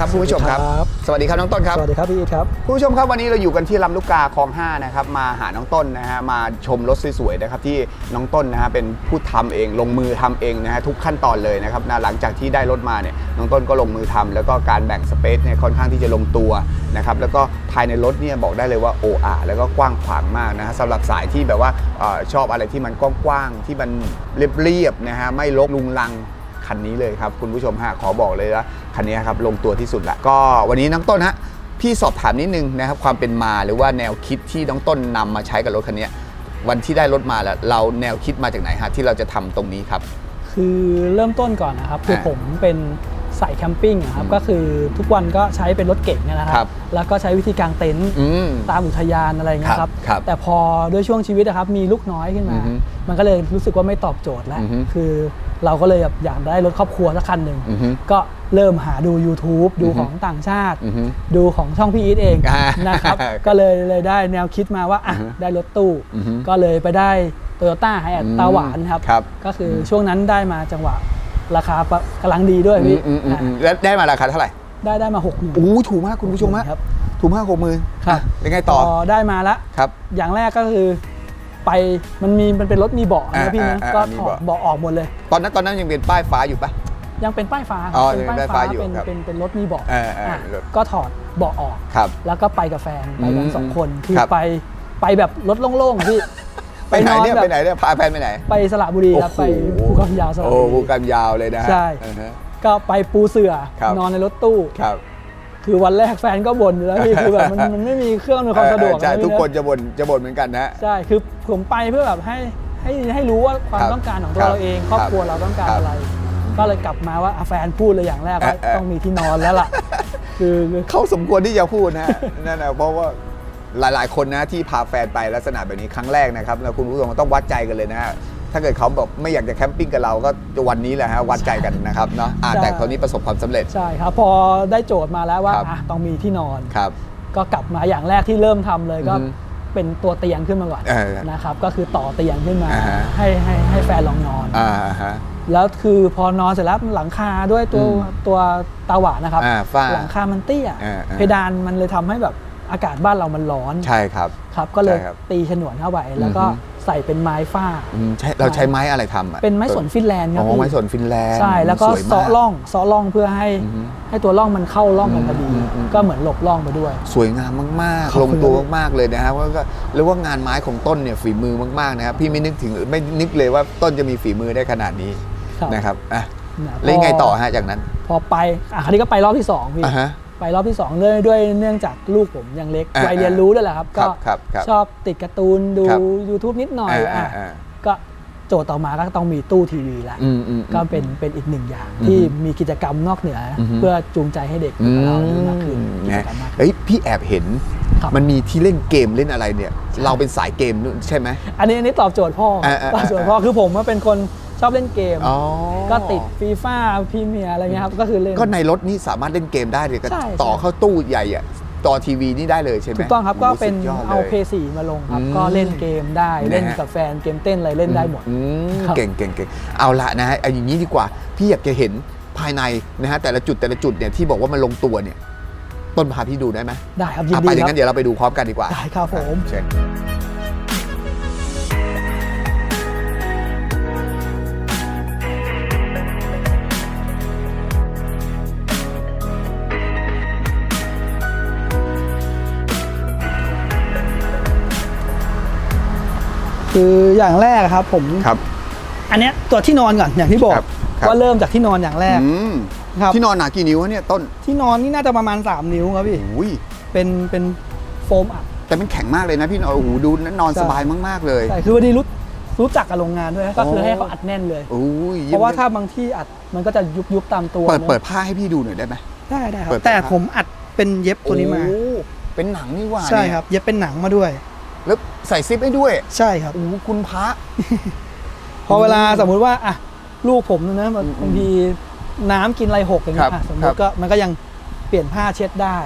สวัสดีครับคุณผู้ชมครับครับ สวัสดีครับน้องต้นครับ สวัสดีครับพี่อีทครับคุณผู้ชมครับวันนี้เราอยู่กันที่ลำลูกกาคลอง5นะครับมาหาน้องต้นนะฮะมาชมรถสวยๆนะครับที่น้องต้นนะฮะเป็นผู้ทำเองลงมือทำเองนะฮะทุกขั้นตอนเลยนะครับนะหลังจากที่ได้รถมาเนี่ยน้องต้นก็ลงมือทำแล้วก็การแบ่งสเปซเนี่ยค่อนข้างที่จะลงตัวนะครับแล้วก็ภายในรถเนี่ยบอกได้เลยว่าโออาแล้วก็กว้างขวางมากนะฮะสำหรับสายที่แบบว่าเออชอบอะไรที่มันกว้างๆที่มันเรียบๆนะฮะไม่รกลุงลังคันนี้เลยครับคุณผู้ชมฮะขอบอกเลยว่า คันนี้ครับลงตัวที่สุดละก็วันนี้น้องต้นฮะพี่สอบถามนิดนึงนะครับความเป็นมาหรือว่าแนวคิดที่น้องต้นนำมาใช้กับรถคันนี้วันที่ได้รถมาแล้วเราแนวคิดมาจากไหนฮะที่เราจะทำตรงนี้ครับ คือเริ่มต้นก่อนนะครับคืออ่าผมเป็นสายแคมปิ้งอะครับอืมก็คือทุกวันก็ใช้เป็นรถเก๋งเนี่ยนะคครัรับบแล้วก็ใช้วิธีกางเต็นท์อืมตามอุทยานอะไรอย่างเงี้ยคครัรับบครับ แต่พอด้วยช่วงชีวิตนะครับมีลูกน้อยขึ้นมาอือฮึมันก็เลยรู้สึกว่าไม่ตอบโจทย์แล้วอือฮึคือ เราก็เลยแบบอยากได้รถครอบครัวสักคันหนึ่งอือฮึ ก็เริ่มหาดู YouTube ดูอือฮึของต่างชาติ อือฮึดูของช่องพี่อีทเองอ่านะครับ ก็เลยเลยได้แนวคิดมาว่าอะอือฮึได้รถตู้ อือฮึก็เลยไปได้โตโยต้าไฮแออืมตาหวานครับ ครับ ก็คือช่วงนั้นได้มาจังหวะราคาปะกำลังดีด้วยพี่อืมอืมอืมอืมอะแล้วได้มาราคาเท่าไหร่ได้ได้มาหกหมื่น โอ้ถูกมากคุณผู้ชมฮะครับถูกมากหกหมื่นครับเป็นไงต่อพอได้มาละ ครับ อย่างแรกก็คือ ไปมันมีมันเป็นรถมีเบาะอ่านะพี่นะอ่าก็อ่ามีถอดเบาะ เบาะออกหมดเลย ตอนนั้นตอนนั้นยังเป็นป้ายฟ้าอยู่ปะ ยังเป็นป้ายฟ้าครัอ๋อเป็นยังเป็นป้ายฟ้าอยู่เป็นครับเป็นเป็นรถมีเบาะเออเอออะรถ ก็ถอดเบาะออก ครับ แล้วก็ไปกับแฟนไปกันอืมสองคนคือครับ ไปไปแบบรถโล่งๆอะพี่ ไปไหนเนี่ยแบบไปไหนเนี่ยพาแฟนไปไหนไปสระบุรีครับไปภูกำยาวสระโอ้บุภูรี กำยาวเลยนะฮะใช่อือฮะ ก็ไปปูเสือครับนอนในรถตู้ ครับ คือวันแรกแฟนก็บ่นอยู่แล้วพี่คือแบบมันมันไม่มีเครื่องอำนวยความสะดวกเออใช่ะพี่ทุกคนจะบ่นจะบ่นเหมือนกันนะใช่คือผมไปเพื่อแบบให้ให้ให้รู้ว่าความครับต้องการของตัวครับเราเองครอบครับครัวเราต้องการครับอะไร ก็เลยกลับมาว่าอะแฟนพูดเลยอย่างแรกว่าเออเออต้องมีที่นอนแล้วล่ะคือคือเขาสมควรที่จะพูดนะนั่นนะเพราะว่าหลาย ๆ คนนะที่พาแฟนไปลักษณะแบบนี้ครั้งแรกนะครับแล้วคุณผู้ชมต้องวัดใจกันเลยนะฮะ ถ้าเกิดเขาแบบไม่อยากจะแคมปิ้งกับเราก็วันนี้แหละฮะวัดใจกันนะครับเนาะอ่าแต่คราวนี้ประสบความสำเร็จ ใช่ครับพอได้โจทย์มาแล้วว่าครับ อะต้องมีที่นอน ครับ ก็กลับมาอย่างแรกที่เริ่มทำเลยก็อือฮึเป็นตัวเตียงขึ้นมาก่อนเออนะครับก็คือต่อเตียงขึ้นมาอ่าฮะ ให้ให้ให้แฟนลองนอน อ่าฮะ แล้วคือพอนอนเสร็จแล้วหลังคาด้วยตัวอืมตัวตาหวานนะครับ อ่าฝ้าหลังคามันเตี้ยอ่าอ่า เพดานมันเลยทำให้แบบอากาศบ้านเรามันร้อนใช่ครับ ครับ ก็เลยใช่ครับตีฉนวนเข้าไปแล้วก็อือฮึ ใส่เป็นไม้ฝ้า อืมใช่เราใช้ไม้อะไรทำอะเป็นไม้สนฟินแลนด์ครัอ๋บอพี่ไม้สนฟินแลนด์ใช่แล้วก็สวยมากเซาะร่องเซาะร่องเพื่อให้อือฮึให้ตัวร่องมันเข้าร่องกันพอดี อืมอืม ก็เหมือนหลบร่องไปด้วย สวยงามมากขอบๆลคุณงตัวครับมากๆเลยนะฮะว่าก็เรียกว่างานไม้ของต้นเนี่ยฝีมือมากๆนะครับพี่ไม่นึกถึงไม่นึกเลยว่าต้นจะมีฝีมือได้ขนาดนี้ครับ นะครับอะนะแล้วยังไงพต่อฮะจากนั้นพอไปอะคราวนี้ก็ไปรอบที่สองพี่ อ่าฮะ ไปรอบที่สองด้วยด้วยเนื่องจากลูกผมยังเล็กอ่าวัยเรียนรู้ด้วยแหละครับ ครัก็บครับครับชอบติดการ์ตูนดู ครับ YouTube นิดหน่อยอ่าอะอ่าก็โจทย์ต่อมาก็ต้องมีตู้ทีวีละ อืมอืม ก็เป็นเป็นอีกหนึ่งอย่างอืมที่มีกิจกรรมนอกเหนือออฮึ เพื่อจูงใจให้เด็กอืมของเราเล่นมากขึ้นกิจนะกรรมมากขึ้น เฮ้ยพี่แอบเห็น ครับ มันมีที่เล่นเกมเล่นอะไรเนี่ย เราเป็นสายเกมนู่นใช่ไหม อันนี้อันนี้ตอบโจทย์พ่ออ่าอ่าตอบโจทย์พ่อคือผมว่าเป็นคน ชอบเล่นเกม อ๋อก็ติดฟีฟ่าพรีเมียอะไรเงี้ยครับก็คือเล่น ก็ในรถนี่สามารถเล่นเกมได้เลยก็ใช่ต่อใช่เข้าตู้ใหญ่อะต่อทีวีนี่ได้เลยใช่ไหมถูกต้องครับก็โโหเป็นสุดยดลยเอาเพย์สี่มาลงครับ อืมก็เล่นเกมได้นะฮะ เล่นกับแฟนเกมเต้นอะไรเล่นได้หมด อืมครับ เก่งเก่งเก่งเอาละนะฮะเอาอย่างนี้ดีกว่า พี่อยากจะเห็นภายในนะฮะแต่ละจุดแต่ละจุดเนี่ยที่บอกว่ามันลงตัวเนี่ย ต้นพาพี่ดูได้ไหมได้ครับยินอะดีไปอย่างครันั้บนเดี๋ยวเราไปดูพร้อมกันดีกว่า ได้ครับผม เชิญ คืออย่างแรกครับผมครับ อันเนี้ยตัวที่นอนก่อนอย่างที่บอกครับครับว่าเริ่มจากที่นอนอย่างแรก อืมครับ ที่นอนหนากี่นิ้ววะเนี่ยต้นที่นอนนี่น่าจะประมาณ 3 นิ้วครับพี่อุ้ยเป็นเป็นโฟมอัด แต่มันแข็งมากเลยนะพี่นอนโอ้โหดูนอนใช่ สบายมากๆเลย ใช่คือวันนี้รู้รู้จักกับโรงงานด้วยนะก็คือโอ้ ให้เขาอัดแน่นเลยโอ้ยเพราะว่าถ้าบางที่อัดมันก็จะยุบยุบๆตามตัวเปิดนะเปิดผ้าให้พี่ดูหน่อยได้ไหม ได้ได้ครัเปิบดแต่เปิด ผมอัดเป็นเย็บตัวนี้มา โอ้เป็นหนังนี่หว่าใช่เนี่ยครับ เย็บเป็นหนังมาด้วย แล้วใส่ซิปให้ด้วยใช่ครับ โอ้โหคุณพระ พอเวลาสมมุติว่าอะลูกผมนะอืมบางทีน้ำกินอะไรหกอย่างเงี้ครับยอะสมมครัติบ ก็มันก็ยังเปลี่ยนผ้าเช็ดได้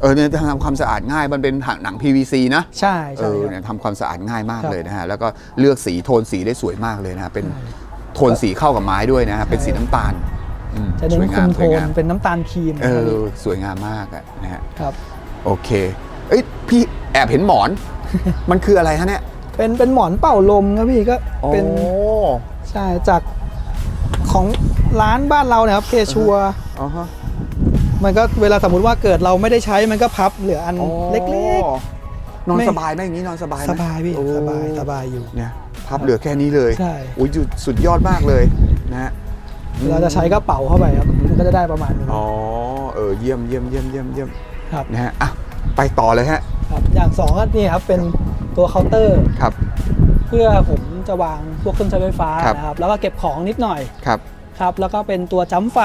เออเนี่ยทำความสะอาดง่ายมันเป็นหนัง PVC นะ ใช่เอใช่อครับ เนี่ยทำความสะอาดง่ายมากครับเลยนะฮะ แล้วก็เลือกสีโทนสีได้สวยมากเลยนะฮะ เป็นใช่โทนสีเข้ากับไม้ด้วยนะฮะ เป็นสีน้ำตาลอืมจะเน้สนวยคุงามมโทสวยนงามเป็นน้ำตาลครีมเอนะครับอพี่สวยงามมากอะนะฮะ ครับ โอเค เอ้ยพี่แอบเห็นหมอน มันคืออะไรฮะเนี่ย เป็นเป็นหมอนเป่าลมครับพี่ก็เป็น โอ้ใช่จากของร้านบ้านเราเนี่ยครับเคชัว อ๋อฮะมันก็เวลาสมมุติว่าเกิดเราไม่ได้ใช้มันก็พับเหลืออันเล็กนอนไม่ สบายไหมอย่างนี้นอนสบายไหๆมสบายพี่โอ้สบายสบายอยู่ เนี่ยพับเหลือแค่นี้เลยใช่ อุ้ยจุดสุดยอดมากเลยนะฮะ เวลาจะใช้ก็เป่าเข้าไปครับมันก็จะได้ประมาณนี้อ๋อ เออ เยี่ยมเยี่ยมเยี่ยมเยี่ยมเยี่ยมครับ นะฮะ อะ ไปต่อเลยฮะครับอย่างสองก็นี่ครับเป็นตัวเคาน์เตอร์ครับ เพื่อผมจะวางพวกเครื่องใช้ไฟฟ้าครับ นะครับแล้วก็เก็บของนิดหน่อยครับ ครับ แล้วก็เป็นตัวจ้ำไฟ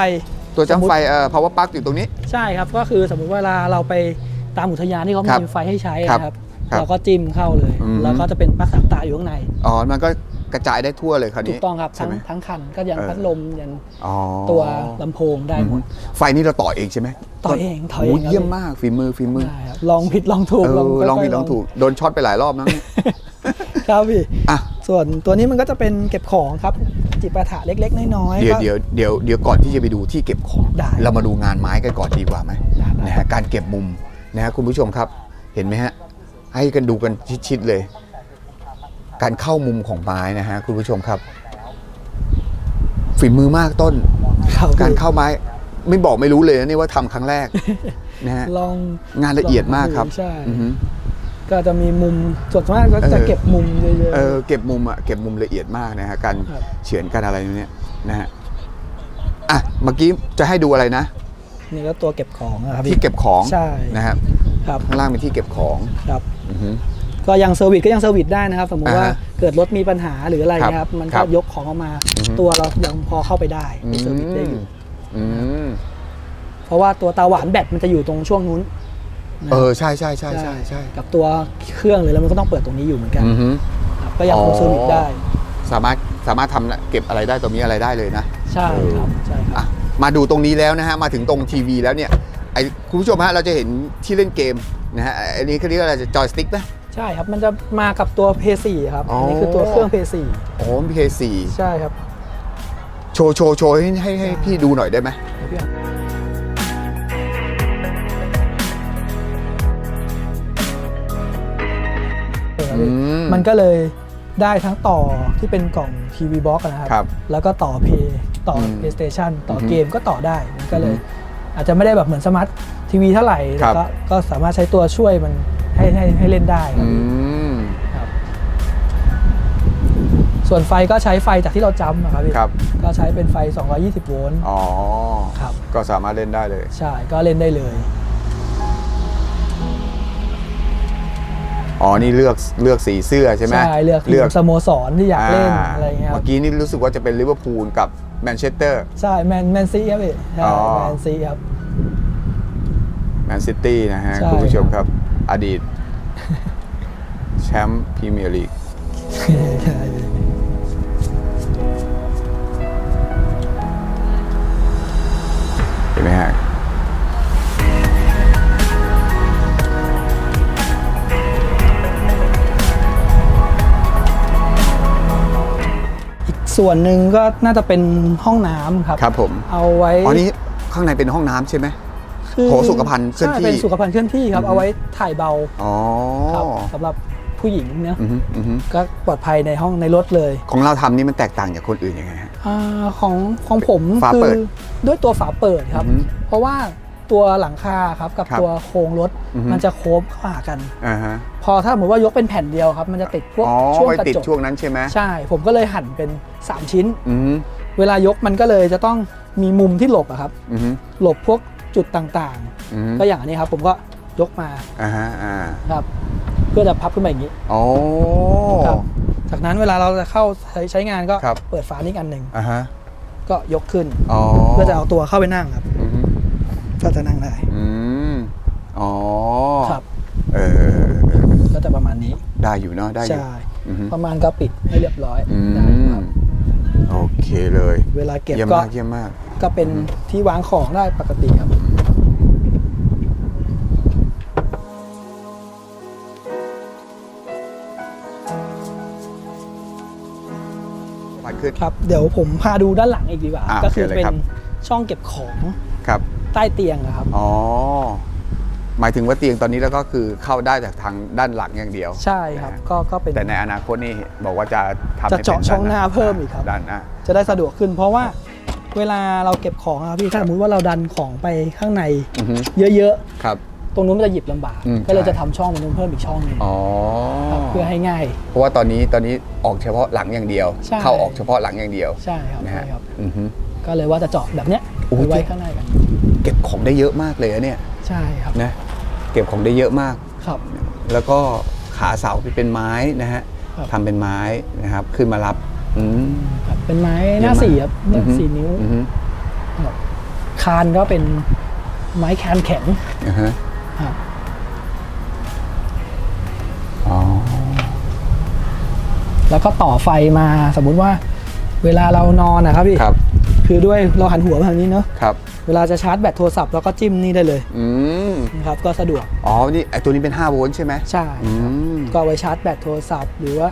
ตัวจังสมมุติไฟเอ่อ power plug อยู่ตรงนี้ ใช่ครับ ก็คือสมมุติเวลาเราไปตามอุทยานที่เขาครับมีไฟให้ใช้ครับนะครับครับเราก็จิ้มเข้าเลย อืม แล้วก็จะเป็นปลั๊กสามตาอยู่ข้างใน อ๋อมันก็ กระจายได้ทั่วเลยคราวถูนี้กต้องครับใช่ทั้งไหมทั้งคันก็ยันเออพัดลมยันอ๋อตัวลำโพงได้หมด ไฟนี่เราต่อเองใช่ไหมต่อเองต่อเองโยครับ เยี่ยมมากฝีมือฝีมือได้ครับลองผิดลองถูกเออลองค่ยๆผิดลองถูกโดนช็อตไปหลายรอบนะเนี่ยครับพี่ อะ ส่วนตัวนี้มันก็จะเป็นเก็บของครับ จิปาถะเล็กๆ น้อยๆเดี๋ยวก็ เดี๋ยวเดี๋ยวเดี๋ยวก่อนที่จะไปดูที่เก็บของ ได้เรามาดูงานไม้กันก่อนดีกว่าไหมได้ได้ นะฮะการเก็บมุมนะฮะคุณผู้ชมครับเห็นไหมฮะให้กันดูกันชิดๆเลย การเข้ามุมของไม้นะฮะคุณผู้ชมครับ ฝีมือมากต้นครับการพี่เข้าไม้ ไม่บอกไม่รู้เลยนะนี่ว่าทำครั้งแรกนะฮะลองงานละเอียดมากครับใช่อือฮึก็จะมีมุมส่วนมากก็จะเออเก็บมุมเยอะเออเก็บมุมอะเก็บมุมละเอียดมากนะฮะการครับเฉือนกันอะไรเนี่ยนะฮะอะเมื่อกี้จะให้ดูอะไรนะๆนี่ก็ตัวเก็บของนะครับที่พี่เก็บของใช่นะครับครับข้างล่างเป็นที่เก็บของครับอือฮึ ก็ยังเซอร์วิสก็ยังเซอร์วิสได้นะครับ สมมุติว่าอ่าฮะเกิดรถมีปัญหาหรืออะไรครับนะครับ มันครัก็บยกของออกมา อือฮึ ตัวเรายังพอเข้าไปได้มีเซอร์วิสได้อยู่ อืมเพราะว่าตัวตาหวานแบตมันจะอยู่ตรงช่วงนู้นนะเออใช่ใช่ใช่ใช่ใช่กับตัวเครื่องเลยแล้วมันก็ต้องเปิดตรงนี้อยู่เหมือนกันอือฮึ ครับก็ยังคอ๋งอเซอร์วิสได้ สามารถสามารถทำเก็บอะไรได้ตรงนี้อะไรได้เลยนะ ใช่ครับใช่ครับ อะ มาดูตรงนี้แล้วนะฮะ มาถึงตรงทีวีแล้วเนี่ยไอคุณผู้ชมฮะเราจะเห็นที่เล่นเกมนะฮะอันนี้เขาเรียกว่าอะไรจอยสติ๊กไหม ใช่ครับมันจะมากับตัว p 4ครับ อ๋ออั อันนี้คือตัวเครื่อง p โอ้พีเคสี่4ใช่ครับ โชว์โชว์โชว์ให้ให้ให้พี่ดูหน่อยได้ไหมเดี๋ยวพี่อะเอออืมมันก็เลยได้ทั้งต่อที่เป็นกล่องทีวีบ็อกนะครับ ครับแล้วก็ต่อเพย์ต่ออืม PlayStation ต่อออฮึเกมก็ต่อได้ มันก็เลยอืมอาจจะไม่ได้แบบเหมือนสมาร์ททีวีเท่าไหร่ครัแต่บก็ก็สามารถใช้ตัวช่วยมัน ให้ให้ให้เล่นได้ครัอืบมครับ ส่วนไฟก็ใช้ไฟจากที่เราจำนะครับพี่ครับ ก็ใช้เป็นไฟ 220 โวลต์ อ๋อ ครับ ก็สามารถเล่นได้เลย ใช่ก็เล่นได้เลย อ๋อ นี่เลือกเลือกสีเสื้อใช่ไหมใช่เลือกทีมสโมสรที่อยากเล่นอะไรอย่างเงี้ยคเมื่รับอกี้นี่รู้สึกว่าจะเป็นลิเวอร์พูลกับแมนเชสเตอร์ ใช่แมนแมนซีครับพี่ใช่อ๋อ แมนซีครับ แมนซิตี้นะฮะ ใช่ คุณผู้ชมครับ อดีต แชมป์พรีเมียร์ลีกใช่เห็นไหมฮะอีกส่วนหนึ่งก็น่าจะเป็นห้องน้ำครับ ครับผม เอาไว้ อ๋อนี่ข้างในเป็นห้องน้ำใช่ไหม คือโถสุขภัณฑ์เคลื่อนที่ใช่เป็นสุขภัณฑ์เคลื่อนที่ครับ อือฮึ เอาไว้ถ่ายเบาอ๋อครับสำหรับผู้หญิงเนาะอือฮึอือฮึก็ปลอดภัยในห้องในรถเลยของเราทำนี่มันแตกต่างจากคนอื่นยังไงฮะ อาของของผมฝาคืเปิดด้วยตัวฝาเปิดครับ อือฮึเพราะว่าตัวหลังคาครับกับครับตัวโครงรถอือฮึ มันจะโค้งเข้าหากัน อ่าฮะพอถ้าสมมติว่ายกเป็นแผ่นเดียวครับ มันจะติดพวกอ๋อช่วงไปกระติดจกช่วงนั้นใช่ไหมใช่ ผมก็เลยหั่นเป็น 3 ชิ้น อือฮึเวลายกมันก็เลยจะต้องมีมุมที่หลบอะครับ อือฮึหลบพวก จุดต่างอือฮึๆก็อย่างอันนี้ครับ ผมก็ยกมาอ่าฮะอ่าครับ เพื่อจะพับขึ้นมาอย่างนี้ โอ้ ครับ จากนั้นเวลาเราจะเข้าใช้ใช้งานก็ครับ เปิดฝานี้อันหนึ่งอ่าฮะก็ยกขึ้น อ๋อเพื่อจะเอาตัวเข้าไปนั่งครับ อือฮึก็จะนั่งได้อืมอ๋อครับเออเออเออก็จะประมาณนี้ได้อยู่เนาะได้อยู่ใช่อือฮึประมาณก็ปิดให้เรียบร้อยอืได้ครัมบโอเคเลยเวลาเก็บเยี่ยมก็มากเยี่ยมมาก ก็เป็นที่วางของได้ปกติครับ ขึ้น ครับเดี๋ยวผมพาดูด้านหลังอีกดีกว่า อ่าก็คือโอเคเลยเป็นครับ ช่องเก็บของครับ ใต้เตียงอะครับ อ๋อ หมายถึงว่าเตียงตอนนี้แล้วก็คือเข้าได้จากทางด้านหลังอย่างเดียว ใช่ครับนะฮะก็ก็เป็น แต่ในอนาคตนี่บอกว่าจะทำให้จะเจาะป็ช่องหน้าเพิ่มอีกครับ ด้านหน้า จะได้สะดวกขึ้น เพราะว่าเวลาเราเก็บของอะครับพี่ถ้าสมมติว่าเราดันของไปข้างในอือฮึ เยอะครับ ๆ ตรงนู้นมันจะหยิบลำบาก อืมก็เลยใช่ จะทำช่องมันนู้นเพิ่มอีกช่องหนึงอ๋อ ครับเพื่อให้ง่าย เพราะว่าตอนนี้ตอนนี้ออกเฉพาะหลังอย่างเดียว ใช่ เข้าออกเฉพาะหลังอย่างเดียวใช่ครับนะใช่ฮะครับ อือฮึ ก็เลยว่าจะเจาะแบบเนี้ยโอ้โห ไปไว้ข้างในกัน เก็บของได้เยอะมากเลยอะเนี่ยใช่ครับนะเก็บของได้เยอะมาก ครับ แล้วก็ขาเสาเป็นไม้นะฮะครับ ทำเป็นไม้นะครับ ขึ้นมารับอืม ครับเป็นไม้หน้าสี่ครับหน้าสี่นิ้วอือฮึครับคานก็เป็นไม้คานแข็งอือฮะ ครับอ๋อ แล้วก็ต่อไฟมาสมมุติว่า เวลาเรานอนนะครับพี่ครับ คือด้วยเราหันหัวมาทางนี้เนาะครับ เวลาจะชาร์จแบตโทรศัพท์เราก็จิ้มนี่ได้เลยอืม นะครับ ก็สะดวกอ๋อ นี่ไอตัวนี้เป็น 5 โวลต์ใช่ไหมใช่ อืครับมก็เอาไว้ชาร์จแบตโทรศัพท์ หรือว่า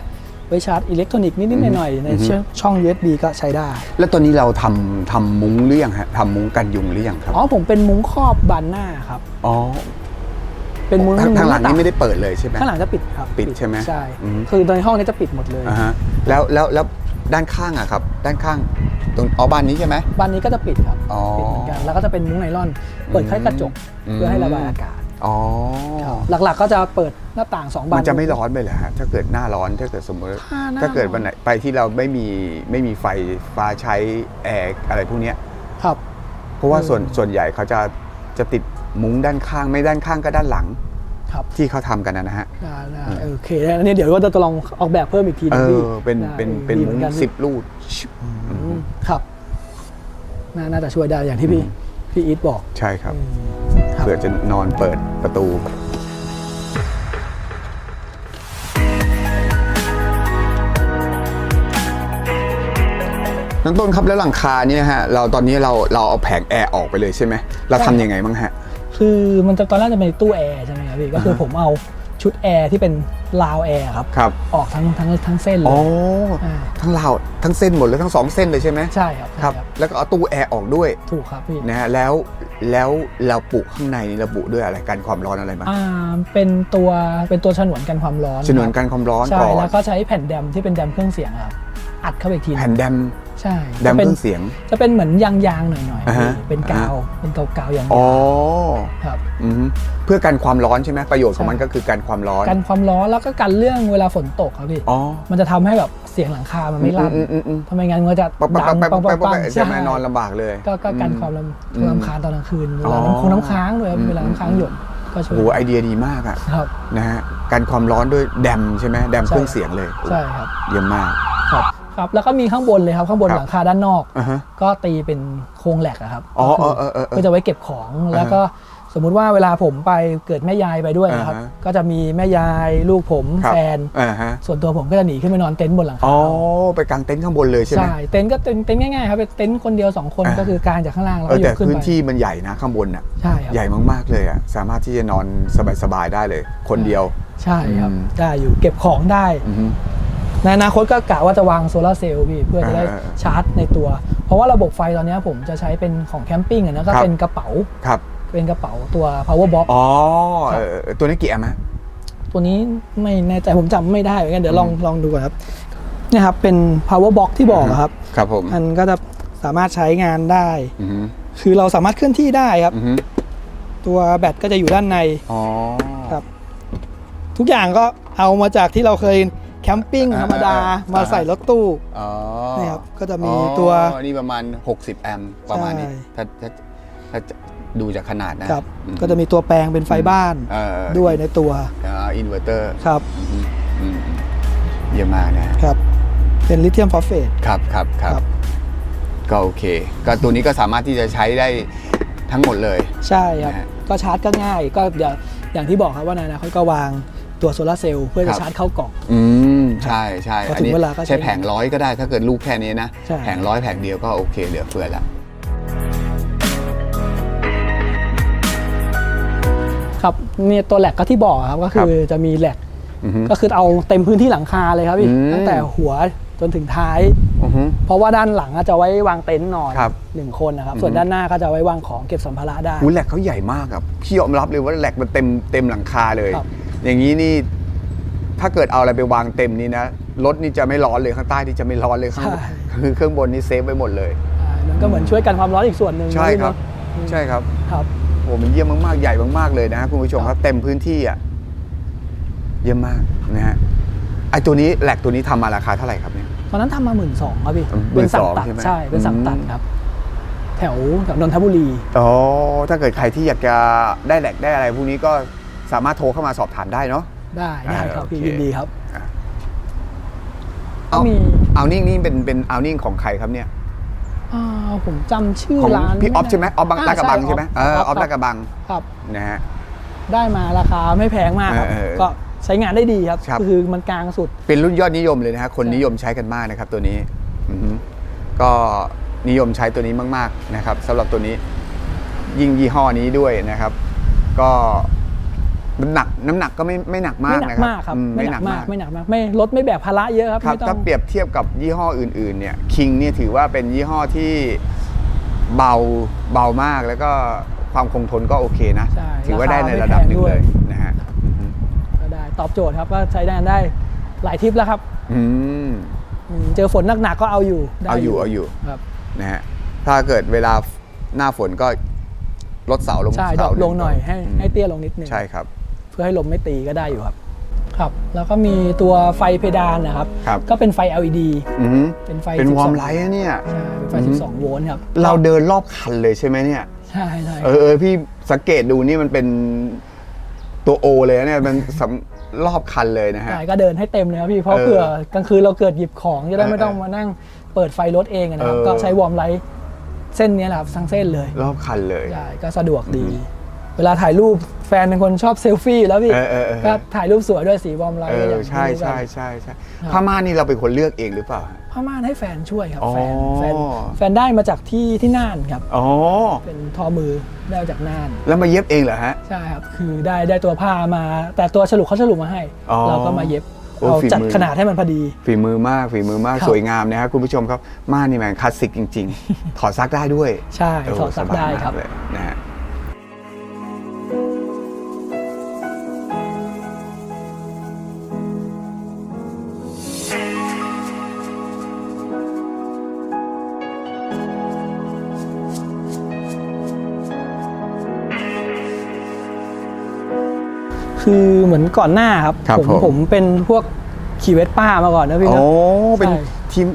ไว้ชาร์จอิเล็กทรอนิกส์นิดอือฮึๆหน่อยๆในอือฮึช่องช่อง USB ก็ใช้ได้ แล้วตอนนี้เราทำทำมุ้งหรือยังฮะทำมุ้งกันยุงหรือยังครับ อ๋อผมเป็นมุ้งครอบบานหน้าครับ อ๋อ เป็นมุ้งทางทางหลังมุ้นี่น้ไม่ได้เปิดเลยใช่ไหมข้างหลังจะปิดครับปิดใช่ไหมใช่อืมคือในห้องนี้จะปิดหมดเลยอ่าฮะแล้วแล้วแล้วด้านข้างอะครับ ด้านข้างตรงอ๋อบ้านนี้ใช่ไหมบานนี้ก็จะปิดครับอ๋อปิดเหมือนกันแล้วก็จะเป็นมุ้งไนล่อน เปิดแค่กระจกอืมเพื่อให้ระบายอากาศอ๋อหลักๆก็จะเปิดหน้าต่างสองบานมันจะไม่ร้อนไปเหรอฮะถ้าเกิดหน้าร้อนถ้าเกิดสมมติถ้าหน้าถ้าเกิดวันไหนไปที่เราไม่มีไม่มีไฟฟ้าใช้แอร์อะไรพวกเนี้ยครับ เพราะว่าอืมส่วนส่วนใหญ่เขาจะจะติด มุ้งด้านข้างไม่ด้านข้างก็ด้านหลังครับที่เขาทำกันนะนะฮะได้ได้โอเคอันนี้เดี๋ยวก็จะลองออกแบบเพิ่มอีกทีหเอนึงพี่อเป็นได้เป็นเป็นดีมุ้งหอนกันสิบลูดชิบอืมครับนาน่าจะช่วยได้อย่างที่พี่อืมพี่อีทบอกใช่ครับครับเผื่อจะนอนเปิดประตูน้องต้นครับแล้วหลังคาเนี่ยฮะเราตอนนี้เราเราเอาแผงแอร์ออกไปเลยใช่ไหมเราทำยังไงบ้างฮะ คือมันจะตอนแรกจะเป็นตู้แอร์ใช่ไหมครับพี่ก็คืออ่าฮะผมเอาชุดแอร์ที่เป็นราวแอร์ครับครับออกทั้งทั้งทั้งเส้นเลอ๋อยาทั้งราวทั้งเส้นหมดเลยทั้งสองเส้นเลยใช่ไหมใช่ครับครับ ใช่แล้วก็เอาตู้แอร์ออกด้วยถูกครับพี่นะฮะแล้วแล้วเราปุข้างในนี่เราปุด้วยอะไรกันความร้อนอะไรบ้างอ่าเป็นตัวเป็นตัวฉนวนกันความร้อนชนวนกันความร้อนใช่ก่อนแล้วก็ใช้แผ่นแดมที่เป็นแดมเครื่องเสียงอะครับ อัดเข้าไปอีกทีหนึ่งแผ่นแดมใช่แดมจะเคเป็นรื่องเสียง จะเป็นเหมือนยางๆหน่อยอ่าฮะๆเป็นกาวเป็นกาวๆยางอ๋อๆครับอือฮึเพื่อกันความร้อนใช่ไหมประโยชน์ของใช่มันก็คือกันความร้อนกันความร้อนแล้วก็กันเรื่องเวลาฝนตกครับพี่อ๋อมันจะทำให้แบบเสียงหลังคามันไม่ลั่นอืมอืมอืมทำไมงั้นมันก็จะปั๊บปั๊บดัปั๊งบปั๊บปังปั๊บปังปั๊บปังใช่ไหมใช่นอนลำบากเลย ก็ก็กันอืมความอืมรำรำคาญตอนกลางคืนเวอ๋ลาอน้ำคงน้ำค้างด้วยอืมเวลาน้ำค้างหยดก็ช่วยโอ้โหไอเดียดีมากอะครับนะฮะกันความร้อนด้วยแดมใช่ไหมแดมใช่เครื่องเสียงเลยใช่ครับเยี่ยมมาก ครับครับแล้วก็มีข้างบนเลยครับข้างบนครับหลังคาด้านนอก อ่าฮะ ก็ตีเป็นโครงแหลกอะครับอ๋อก็คืเออเออเออก็จะไว้เก็บของแล้วก็สมมุติว่าเวลาผมไปเกิดแม่ยายไปด้วยนะครับ อ่าฮะ ก็จะมีแม่ยายลูกผมครับแฟน อ่าฮะส่วนตัวผมก็จะหนีขึ้นไปนอนเต็นท์บนหลังคาอ๋อไปกางเต็นท์ข้างบนเลยใช่ไหม ใช่เต็นท์ก็เต็นท์เต็นท์ง่ายๆครับเป็นเต็นท์คนเดียวสองคนอ่า ก็คือกางจากข้างล่างแล้วเอก็อยแต่กขึ้นพื้นไปที่มันใหญ่นะข้างบนน่ะ ใช่ครับใหญ่มากๆเลยอะสามารถที่จะนอนสบายๆได้เลย คนเดียว ใช่ครับอืม ได้อยู่เก็บของได้ อือฮึ ในอนาคตก็กะว่าจะวางโซลาร์เซลล์พี่เพื่อจะได้อ่าชาร์จในตัว เพราะว่าระบบไฟตอนนี้ผมจะใช้เป็นของแคมปิ้งอะนะก็ครับเป็นกระเป๋าครับเป็นกระเป๋าตัว power box อ๋อครับเออเออตัวนี้กี่แอมป์ฮะตัวนี้ไม่แน่ใจผมจำไม่ได้เหมือนกันเดี๋ยวลองลองดูก่อนครับเนี่ยครับเป็น power box ที่บอกอะครับ ครับผมมันก็จะสามารถใช้งานได้อือฮึคือเราสามารถเคลื่อนที่ได้ครับอือฮึตัวแบตก็จะอยู่ด้านในอ๋อครับ ทุกอย่างก็เอามาจากที่เราเคยแค มปิ้งอ่าธรรมดาอ่าอ่ามมาใส่รถตู้อ๋อนี่ครับก็จะมีอ๋อตัวนี่ประมาณ 60 แอมป์ประมาณนี้ใช่ถ้าถ้าถ้าจะดูจากขนาดนะครับอืก็จะมีตัวแปลงเป็นไฟบ้านเออด้วยในตัวอ่าอินเวอร์เตอร์ครับเยี่ยมมากนะฮะครับ เป็นลิเธียมฟอสเฟตครับครับครับครับก็โอเค ก็ตัวนี้ก็สามารถที่จะใช้ได้ทั้งหมดเลย ใช่ครับนะฮะก็ชาร์จก็ง่าย ก็เดี๋ยวอย่างที่บอกครับว่าในอนาคตก็วาง ตัวโซลาร์เซลล์เพื่อครัจะบชาร์จเข้ากล่อง อืมใช่ใช่พออันถึงนี้เวลาก็ใช้ใช้แผงร้อยก็ได้ถ้าเกิดลูกแค่นี้นะ ใช่ แผงร้อยแผงเดียวก็โอเคเหลือเฟือละ ครับเนี่ยตัวแหลกก็ที่บอกครับก็คือจะมีแหลกอือฮึ ก็คือเอาเต็มพื้นที่หลังคาเลยครับพี่อืม ตั้งแต่หัวจนถึงท้าย อือฮึ เพราะว่าด้านหลังอะจะไว้วางเต็นท์นอนครับหนึ่งคนนะครับอือฮึส่วนด้านหน้าก็จะไว้วางของเก็บสัมภาระได้ หูแหลกเขาใหญ่มากครับพี่ยอมรับเลยว่าแหลกมันเต็มเต็มหลังคาเลย ครับ อย่างนี้นี่ถ้าเกิดเอาอะไรไปวางเต็มนี่นะรถนี่จะไม่ร้อนเลยข้างใต้นี่จะไม่ร้อนเลยข้างบนคือเครื่องบนนี่เซฟไว้หมดเลยใช่มันก็เหมือนช่วยกันความร้อนอีกส่วนหนึ่งใช่นะพี่ครับเนอะใช่ครับครับโอ้มันเยี่ยมมากๆใหญ่มากๆเลยนะฮะคุณผู้ชมครับเต็มพื้นที่อะเยี่ยมมากนะฮะไอตัวนี้แหลกตัวนี้ทำมาราคาเท่าไหร่ครับเนี่ยตอนนั้นทำมาหมื่นสองครับพี่อืมเป็นสั่งตัด12,000ใช่ไหมใช่เป็นสั่งตัดอืมครับ แถวแถวนนทบุรีอ๋อถ้าเกิดใครที่อยากจะได้แหลกได้อะไรพวกนี้ก็ สามารถโทรเข้ามาสอบถามได้เนาะ ได้ได้ครับอ่าพี่โอเค ยินดีครับ เอามี เอานิ่งนี่เป็นเป็นเอานิ่งของใครครับเนี่ย อ่าผมจำชื่อของร้านพี่ออฟใช่ไหมออฟบางาลาดกระบังใช่ไหมเออออฟคลาดกระบังครับ นะฮะ ได้มาราคาไม่แพงมากครับ เออเออก็ใช้งานได้ดีครับ ครับ คือมันกลางสุด เป็นรุ่นยอดนิยมเลยนะฮะคนใช่นิยมใช้กันมากนะครับตัวนี้อือฮึก็นิยมใช้ตัวนี้มาก ๆนะครับสำหรับตัวนี้ ยิ่งยี่ห้อนี้ด้วยนะครับ ก็น้ำ หนักน้ำหนักก็ไม่ไม่หนักมาไม่กหนักนะครับมากครับอืไม่หนักมากไม่หนักมากไม่รถไม่แบกภาระเยอะครับครับ ไม่ต้อถ้างเปรียบเทียบกับยี่ห้ออื่น ๆ เนี่ยคิงเนี่ยถือว่าเป็นยี่ห้อที่เบาเบามากแล้วก็ความคงทนก็โอเคนะ ใช่ถือว่าได้ในราคาไม่ระดับหนึ่งแพงด้วยเลยนะฮะอือฮึก็ได้ตอบโจทย์ครับก็ใช้งานได้หลายทริปแล้วครับอืม อืมเจอฝนหนักๆก็เอาอยู่ได้เอาอยู่เอาอยู่ ครับนะฮะถ้าเกิดเวลาหน้าฝนก็ลดเสาลงใช่ดเสารอปลงหน่อยให้มให้เตี้ยลงนิดนึง ใช่ครับ เพื่อให้ลมไม่ตีก็ได้อยู่ครับครับแล้วก็มีตัวไฟเพดานนะครับ ครับ ก็เป็นไฟ LED อือฮึเป็นไฟเป็น12วอร์มไลท์อะเนี่ย ใช่เป็นไฟ อือฮึ 12 โวลต์ครับเราเดินรอบคันเลยใช่ไหมเนี่ย ใช่ใช่เออเออพี่สังเกตดูนี่มันเป็นตัวโอเลยนะเนี่ยมันสำรอบคันเลยนะฮะ ใช่ก็เดินให้เต็มเลยครับพี่เพราะเออเผื่อกลางคืนเราเกิดหยิบของจะได้เออไม่ต้องเออมานั่งเปิดไฟรถเองนะครับเออ ก็ใช้วอร์มไลท์เส้นนี้แหละครับทั้งเส้นเลยรอบคันเลย ใช่ก็สะดวกดี เวลาถ่ายรูปแฟนเป็นคนชอบเซลฟี่อยู่แล้วพี่เออเออเออ ก็ถ่ายรูปสวยด้วยสีวอร์มไลเอท์ก็ออ ย่างใช่ที่รู้กัน ใช่ใช่ใช่ครับ ผ้าม่านนี่เราเป็นคนเลือกเองหรือเปล่า ผ้าม่านให้แฟนช่วยครับอ๋อแฟนแฟนแฟนได้มาจากที่ที่น่านครับ อ๋อ เป็นทอมือได้มาจากน่าน แล้วมาเย็บเองเหรอฮะ ใช่ครับ คือได้ได้ตัวผ้ามา แต่ตัวฉลุเขาฉลุมาให้ อ๋อเราก็มาเย็บโอ้เราฝีจัดมือ ขนาดให้มันพอดี ฝีมือมากฝีมือมากครับ สวยงามนะครับคุณผู้ชมครับม่านนี่แมนคลาสสิกจริง ๆ ถอดซักได้ด้วยใช่โอ้ถอดซักสบายได้มากครับ เลยนะฮะ อเหมือนก่อนหน้าครับครับผมผม ผมเป็นพวกขี่เวสป้ามาก่อนนะพี่โอ้นะเป็นใช่ทีม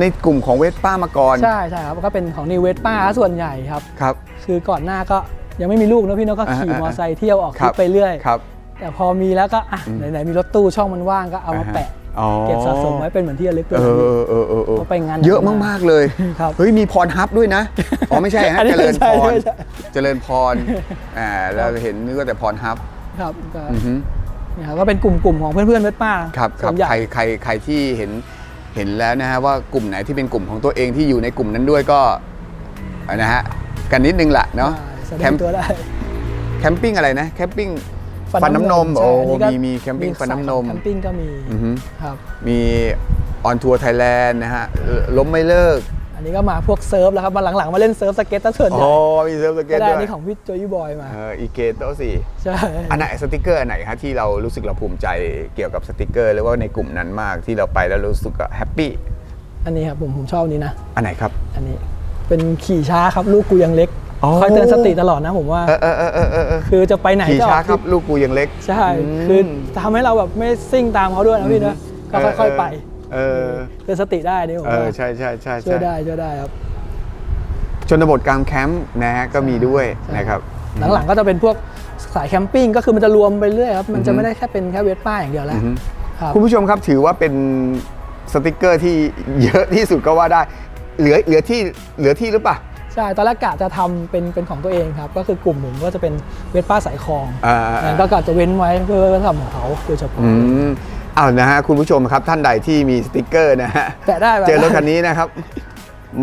ในกลุ่มของเวสป้ามาก่อนใช่ใช่ครับก็เป็นของนิวเวสป้าส่วนใหญ่ครับ ครับ คือก่อนหน้าก็ยังไม่มีลูกนะพี่เนาะก็ขี่อ่าๆๆมอเตอร์ไซค์เที่ยวออกทครัริบปไปเรื่อย ครับ แต่พอมีแล้วก็อะอืมไหนๆมีรถตู้ช่องมันว่างก็เอามาแปะ อ๋อเก็บสะสมไว้เป็นเหมือนที่ระลึกด้วยเอนะพี่อเออเออเออเอาไปงานเยอะมากๆเลยครับเฮ้ยมีพรฮับด้วยนะอ๋อไม่ใช่ฮะอันนี้เจริญไม่ใช่พรไม่ใช่ เจริญพรอ่าเราเห็นนึกว่าแต่พรฮับ ครับก็อือฮึเนี่ยครับก็เป็นกลุ่มๆของเพื่อนๆเวสป้าครับคส่รัวบนใหญ่ ใครใครใครที่เห็นเห็นแล้วนะฮะว่ากลุ่มไหนที่เป็นกลุ่มของตัวเองที่อยู่ในกลุ่มนั้นด้วยก็นะฮะกันนิดนึงละเนาะแสดแคงมตัวได้แคมปิ้งอะไรนะแคมปิ้ง ฟันน้ำนมใช่โอ้นนี้ก็มีมีแคมปิ้งฟันน้ำนมแคมปิ้งก็มีอือฮึ ครับ มีออนทัวร์ไทยแลนด์นะฮะเอ่อล้มไม่เลิกอั นนี้ก็มาพวกเซิร์ฟแล้วครับมาหลังๆมาเล่นเซิร์ฟสเก็ตซะส่วนใหอ๋ญ่อมีเซิร์ฟสเก็ก็ตได้ด้อัวนยนี้ของพี่โจยี่บอยมา เอออีเกโตสี่ใช่ อันไหนสติกเกอร์อันไหนฮะที่เรารู้สึกเราภูมิใจเกี่ยวกับสติกเกอร์หรือว่าในกลุ่มนั้นมากที่เราไปแล้วรู้สึกแฮปปี้อันนี้ครับผมผมชอบอันนี้นะ อันไหนครับ อันนี้เป็นขี่ช้าครับลูกกูยังเล็กอ๋อ คอยเตือนสติตลอดนะผมว่า เออเออเออเออเออเออคือจะไปไหนขี่จะอช้าอกครับลูกกูยังเล็ก ใช่มคือทำให้เราแบบไม่ซิ่งตามเขาด้วยนะพี่นะก็ค่อยๆไป เออ เตือนสติได้นี่ผมเออว่าใช่ใช่ใช่ช่วยใช่ได้ช่วยได้ครับ ชนบทกลางแคมป์นะฮะก็มีด้วยใช่นะครับ หลังๆก็จะเป็นพวกสายแคมปิ้งก็คือมันจะรวมไปเรื่อยครับมันอืจะอฮึไม่ได้แค่เป็นแค่เวสป้าอย่างเดียวแล้วอือฮึครับ คุณผู้ชมครับถือว่าเป็นสติกเกอร์ที่เยอะที่สุดก็ว่าได้ เหลือเหลือที่เหลือที่หรือเปล่า ใช่ตอนแรกกะจะทำเป็นเป็นของตัวเองครับ ก็คือกลุ่มผมก็จะเป็นเวสป้าสายคลองอ่างั้นก็กะจะเว้นไว้เพื่อทำของเขาโดยเฉพาะ อืม เอานะฮะคุณผู้ชมครับท่านใดที่มีสติกเกอร์นะฮะแปะได้แปะเจอรถได้คันนี้นะครับ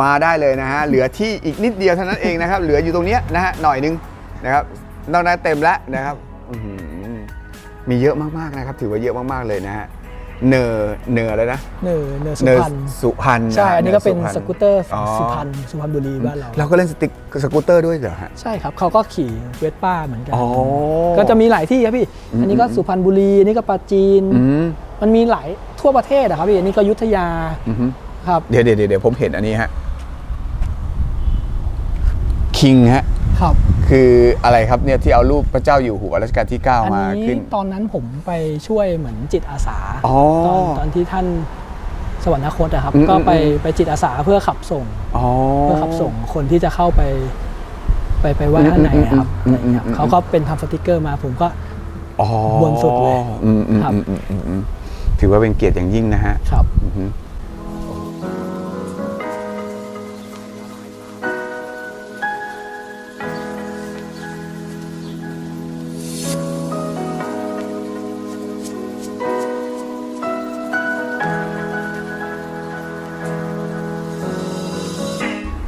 มาได้เลยนะฮะเหลือที่อีกนิดเดียวเท่านั้นเองนะครับ เหลืออยู่ตรงเนี้ยนะฮะหน่อยนึงนะครับนอกนั้นเต็มแล้วนะครับอื้อหือมีเยอะมากๆนะครับ ถือว่าเยอะมากๆเลยนะฮะ เนอเนออะไรนะเนอเนอสุเนอพรรณสุพรรณใช่ อันนี้ก็เป็นสุพรรณสกูตเตอร์อ๋อสุพรรณสุพรรณบุรีบ้านเรา เราก็เล่นสติ๊กสกูตเตอร์ด้วยเหรอฮะ ใช่ครับ เขาก็ขี่เวสป้าเหมือนกัน อ๋อก็จะมีหลายที่ครับพี่อืมอันนี้ก็สุพรรณบุรี อันนี้ก็ปราจีน อืม มันมีหลายทั่วประเทศอะครับพี่ อันนี้ก็อยุธยาอือฮึครับ เดี๋ยวเดี๋ยวเดี๋ยวผมเห็นอันนี้ฮะคิงฮะ ครับ คืออะไรครับเนี่ยที่เอารูปพระเจ้าอยู่หัวรัชกาลที่ อั9 มานี้ขึ้น ตอนนั้นผมไปช่วยเหมือนจิตอาสาอ๋อตอนตอนที่ท่านสวรรคตอะครับ อืมก็ไปอืม ไปจิตอาสาเพื่อขับส่ง อ๋อ เพื่อขับส่งคนที่จะเข้าไป ไปไปไหว่าท่านในอะครับอือะมไรอืม เงี้ยอืมเขาก็เป็นทำสติกเกอร์มา ผมก็ อ๋อบนสุดเลยอืมอืมครับ อืมอืมอืมอืมถือว่าเป็นเกียรติอย่างยิ่งนะฮะครับ อือฮึ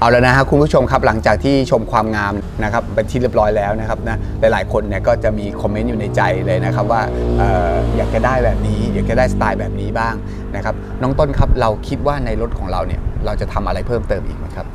เอาแล้วนะฮะคุณผู้ชมครับหลังจากที่ชมความงามนะครับเป็นที่เรียบร้อยแล้วนะครับนะหลายๆคนเนี่ยก็จะมีคอมเมนต์อยู่ในใจเลยนะครับว่าอออยากจะได้แบบนี้ อยากจะได้สไตล์แบบนี้บ้างนะครับน้องต้นครับเราคิดว่าในรถของเราเนี่ยเราจะทำอะไรเพิ่มเติมอีกไหมครับ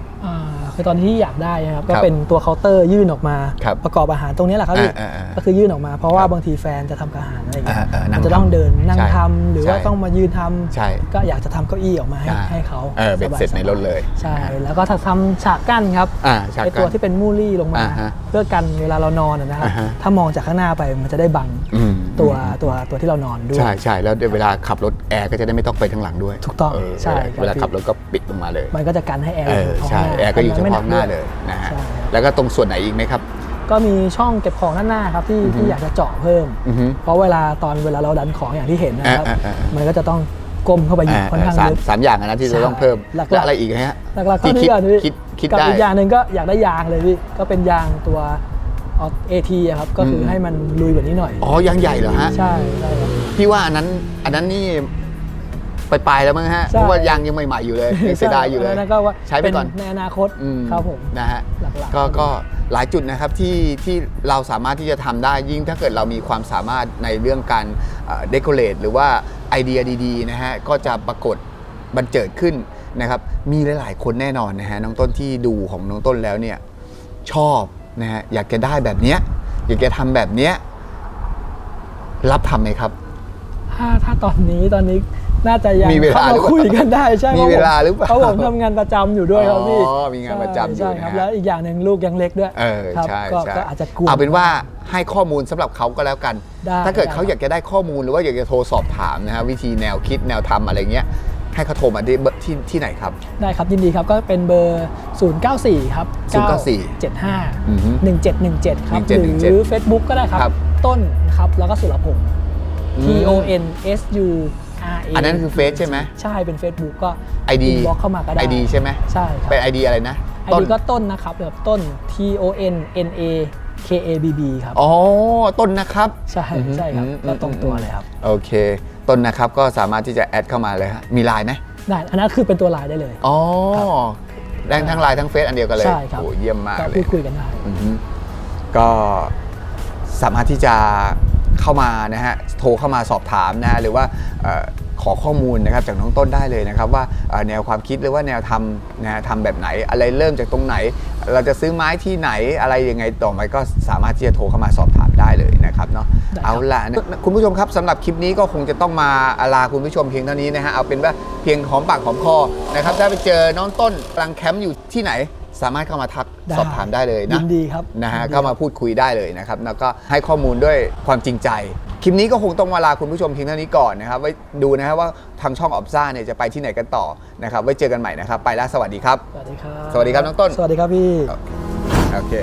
อ่าคือตอนที่อยากได้นะครับก็ครับเป็นตัวเคาน์เตอร์ยื่นออกมาครับประกอบอาหารตรงนี้แหละครับพี่อ่าอ่าอ่าก็คือยื่นออกมาเพราะว่าครับบางทีแฟนจะทำกับอาหารอะไรอย่างเงี้ยอ่าอ่านั่มังนจะต้องทำเดินนั่งใช่ทำหรือว่าใช่ต้องมายืนทำใช่ก็อยากจะทำเก้าอี้ออกมาให้อ่าให้เขาเออเป็นสบายๆเสร็จในรถเลยใช่แล้วก็ถ้าทำฉากกั้นครับอ่าฉากไอตัวกั้นที่เป็นมูลลี่ลงมาอ่าฮะเพื่อกันเวลาเรานอนอะนะครับอ่าฮะถ้ามองจากข้างหน้าไปมันจะได้บังอืม ตัวตัวตัวที่เรานอนด้วย ใช่ใช่แล้วเวลาขับรถแอร์ก็จะได้ไม่ต้องไปข้างหลังด้วยถูกต้องเใช่ครับเวลาขับรถก็ปิดลงมาเลย มันก็จะกันให้แอร์เอออยู่ใช่ข้างน้าแอร์ก็อยู่เฉทำงพาะหน้าเลยไม่นะฮะใช่ครับแล้วก็ตรงส่วนไหนอีกไหมครับก็มีช่องเก็บของด้านหน้าครับที่ที่อยากจะเจาะเพิ่มอือฮึเพราะเวลาตอนเวลาเราดันของอย่างที่เห็นนะครับอ่าอ่าอ่ามัมันก็จะต้องก้มเข้าไปหยิบอ่าค่อนข้างสามลึกสามอย่างอะนะที่จะต้องเพิ่มหลักๆและอะไรอีกฮะหลักๆก็ที่นี่คิดก่อนพี่คิดคิดกับได้อีกอย่างหนึ่งก็อยากได้ยางเลยพี่ก็เป็นยางตัว เอทีครับก็คืออมให้มันลุยกว่านี้หน่อย อ๋อ ยังใหญ่เหรอฮะ ใช่ใช่ครับ พี่ว่าอันนั้น อันนั้นนี่ไปปลายๆแล้วมั้งฮะ ใช่ เพราะว่ายางยังใหม่ ๆ อยู่เลยยังเสียดายอยู่เลยแวนั้นก็ว่าใช้ไปก่อน เในอนาคตอืมครับผม นะฮะหลักๆ ก็ก็หลายจุดนะครับที่ที่เราสามารถที่จะทำได้ยิ่งถ้าเกิดเรามีความสามารถในเรื่องการเดคอเรทหรือว่าไอเดียดีๆนะฮะก็จะปรากฏบันเจิดขึ้นนะครับ มีหลายๆคนแน่นอนนะฮะน้องต้นที่ดูของน้องต้นแล้วเนี่ยชอบ นะฮะอยากจะได้แบบเนี้ยอยากจะทำแบบเนี้ยรับทำไหมครับ ถ้าถ้าตอนนี้ตอนนี้น่าจะยังมีเวลาเข้าหรือมาเปล่าคุยกันได้ใช่มีพะผมเวลาหรือเปล่าเพราะผมทำงานประจำอยู่ด้วยครับพี่อ๋อมีงานประจำอยู่ใช่นะครับฮะแล้วอีกอย่างหนึ่งลูกยังเล็กด้วยเออครับใช่ก็ใช่ก็อาจจะกลัวเอาเป็นว่าให้ข้อมูลสำหรับเขาก็แล้วกันได้ถ้าเกิดได้เขาอยากจะได้ข้อมูลหรือว่าอยากจะโทรสอบถามนะฮะวิธีแนวคิดแนวทำอะไรเงี้ย ให้เขาโทรมาที่เบอร์ที่ที่ไหนครับ ได้ครับยินดีครับก็เป็นเบอร์ 094 ครับ 094อือฮึ975 1717 ครับ1717หรือ Facebook ก็ได้ครับครับต้นครับแล้วก็สุรพงศ์อืม T O N S U R A อันนั้นคือเฟซใช่ไหมใช่เป็น Facebook ก็ ID บล็อกเข้ามาก็ได้ ID ใช่ไหมใช่ครับเป็น ID อะไรนะไอต้นดีก็ต้นนะครับแบบต้น T O N N A K A B B ครับ อ๋อ ต้นนะครับ ใช่อือฮึใช่ครับอืมก็ตรงตัวเลยครับ โอเค ต้นนะครับก็สามารถที่จะแอดเข้ามาเลยฮะมีไลน์ไหมได้อันนั้นคือเป็นตัวลายได้เลย อ๋อครับได้ทั้งไลน์ทั้งเฟซอันเดียวกันเลยใช่ครับ โอ้เยี่ยมมากก็เลพูย ดคุยกันได้ อือฮึก็สามารถที่จะเข้ามานะฮะโทรเข้ามาสอบถามนะฮะหรือว่าเอ่อ ขอข้อมูลนะครับจากน้องต้นได้เลยนะครับว่าเอ่อแนวความคิดหรือว่าแนวทำนะฮะทำแบบไหน อะไรเริ่มจากตรงไหน เราจะซื้อไม้ที่ไหนอะไรยังไงต่อไปก็สามารถที่จะโทรเข้ามาสอบถามได้เลยนะครับเนาะได้ครับเอาละนะคุณผู้ชมครับสำหรับคลิปนี้ก็คงจะต้องมาลาคุณผู้ชมเพียงเท่านี้นะฮะเอาเป็นว่าเพียงหอมปากหอมคอนะครับถ้าไปเจอน้องต้นกำลังแคมป์อยู่ที่ไหนสามารถเข้ามาทักได้สอบถามได้เลยนะยินดีครับนะฮะยินดีก็มาพูดคุยได้เลยนะครับแล้วก็ให้ข้อมูลด้วยความจริงใจ คลิปนี้ก็คงต้องมาลาคุณผู้ชมเพียงเท่านี้ก่อนนะครับ ไว้ดูนะครับว่าทางช่องออบซ่าเนี่ยจะไปที่ไหนกันต่อนะครับ ไว้เจอกันใหม่นะครับ ไปแล้วสวัสดีครับ สวัสดีครับ สวัสดีครับน้องต้น สวัสดีครับพี่ โอเค